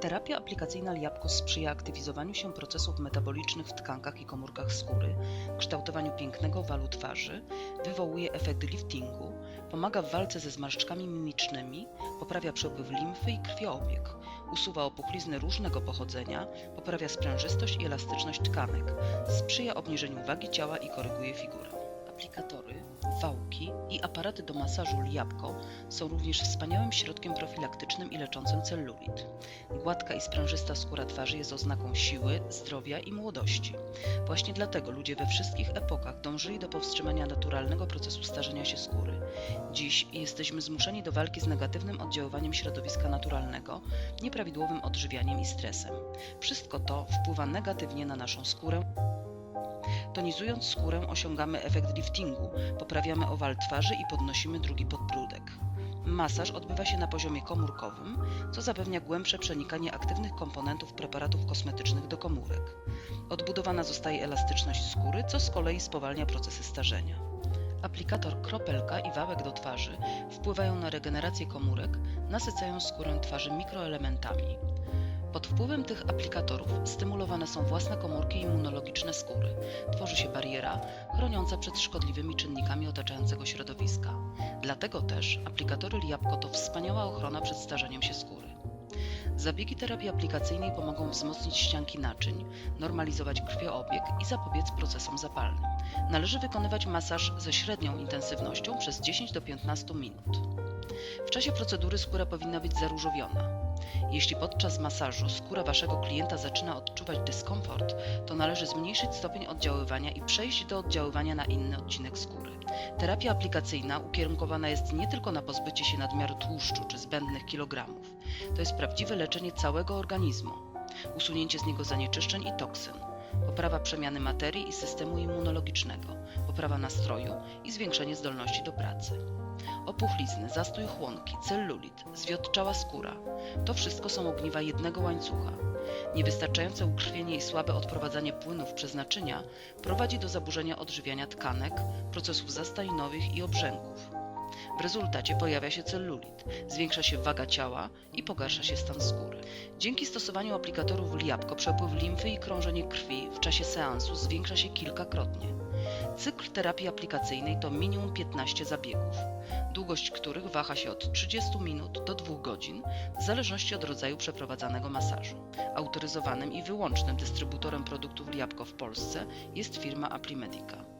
Terapia aplikacyjna Liapko sprzyja aktywizowaniu się procesów metabolicznych w tkankach i komórkach skóry, kształtowaniu pięknego walu twarzy, wywołuje efekt liftingu, pomaga w walce ze zmarszczkami mimicznymi, poprawia przepływ limfy i krwiobieg, usuwa opuchlizny różnego pochodzenia, poprawia sprężystość i elastyczność tkanek, sprzyja obniżeniu wagi ciała i koryguje figurę. Aplikatory, wałki i aparaty do masażu Liapko są również wspaniałym środkiem profilaktycznym i leczącym cellulit. Gładka i sprężysta skóra twarzy jest oznaką siły, zdrowia i młodości. Właśnie dlatego ludzie we wszystkich epokach dążyli do powstrzymania naturalnego procesu starzenia się skóry. Dziś jesteśmy zmuszeni do walki z negatywnym oddziaływaniem środowiska naturalnego, nieprawidłowym odżywianiem i stresem. Wszystko to wpływa negatywnie na naszą skórę. Tonizując skórę osiągamy efekt liftingu, poprawiamy owal twarzy i podnosimy drugi podbródek. Masaż odbywa się na poziomie komórkowym, co zapewnia głębsze przenikanie aktywnych komponentów preparatów kosmetycznych do komórek. Odbudowana zostaje elastyczność skóry, co z kolei spowalnia procesy starzenia. Aplikator kropelka i wałek do twarzy wpływają na regenerację komórek, nasycają skórę twarzy mikroelementami. Pod wpływem tych aplikatorów stymulowane są własne komórki immunologiczne skóry. Tworzy się bariera chroniąca przed szkodliwymi czynnikami otaczającego środowiska. Dlatego też aplikatory Liapko to wspaniała ochrona przed starzeniem się skóry. Zabiegi terapii aplikacyjnej pomogą wzmocnić ścianki naczyń, normalizować krwioobieg i zapobiec procesom zapalnym. Należy wykonywać masaż ze średnią intensywnością przez 10 do 15 minut. W czasie procedury skóra powinna być zaróżowiona. Jeśli podczas masażu skóra Waszego klienta zaczyna odczuwać dyskomfort, to należy zmniejszyć stopień oddziaływania i przejść do oddziaływania na inny odcinek skóry. Terapia aplikacyjna ukierunkowana jest nie tylko na pozbycie się nadmiaru tłuszczu czy zbędnych kilogramów. To jest prawdziwe leczenie całego organizmu. Usunięcie z niego zanieczyszczeń i toksyn, poprawa przemiany materii i systemu immunologicznego, poprawa nastroju i zwiększenie zdolności do pracy. Opuchlizny, zastój chłonki, cellulit, zwiotczała skóra to wszystko są ogniwa jednego łańcucha. Niewystarczające ukrwienie i słabe odprowadzanie płynów przez naczynia prowadzi do zaburzenia odżywiania tkanek, procesów zastajnowych i obrzęków. W rezultacie pojawia się cellulit, zwiększa się waga ciała i pogarsza się stan skóry. Dzięki stosowaniu aplikatorów Liapko przepływ limfy i krążenie krwi w czasie seansu zwiększa się kilkakrotnie. Cykl terapii aplikacyjnej to minimum 15 zabiegów, długość których waha się od 30 minut do 2 godzin, w zależności od rodzaju przeprowadzanego masażu. Autoryzowanym i wyłącznym dystrybutorem produktów Liapko w Polsce jest firma Aplimedica.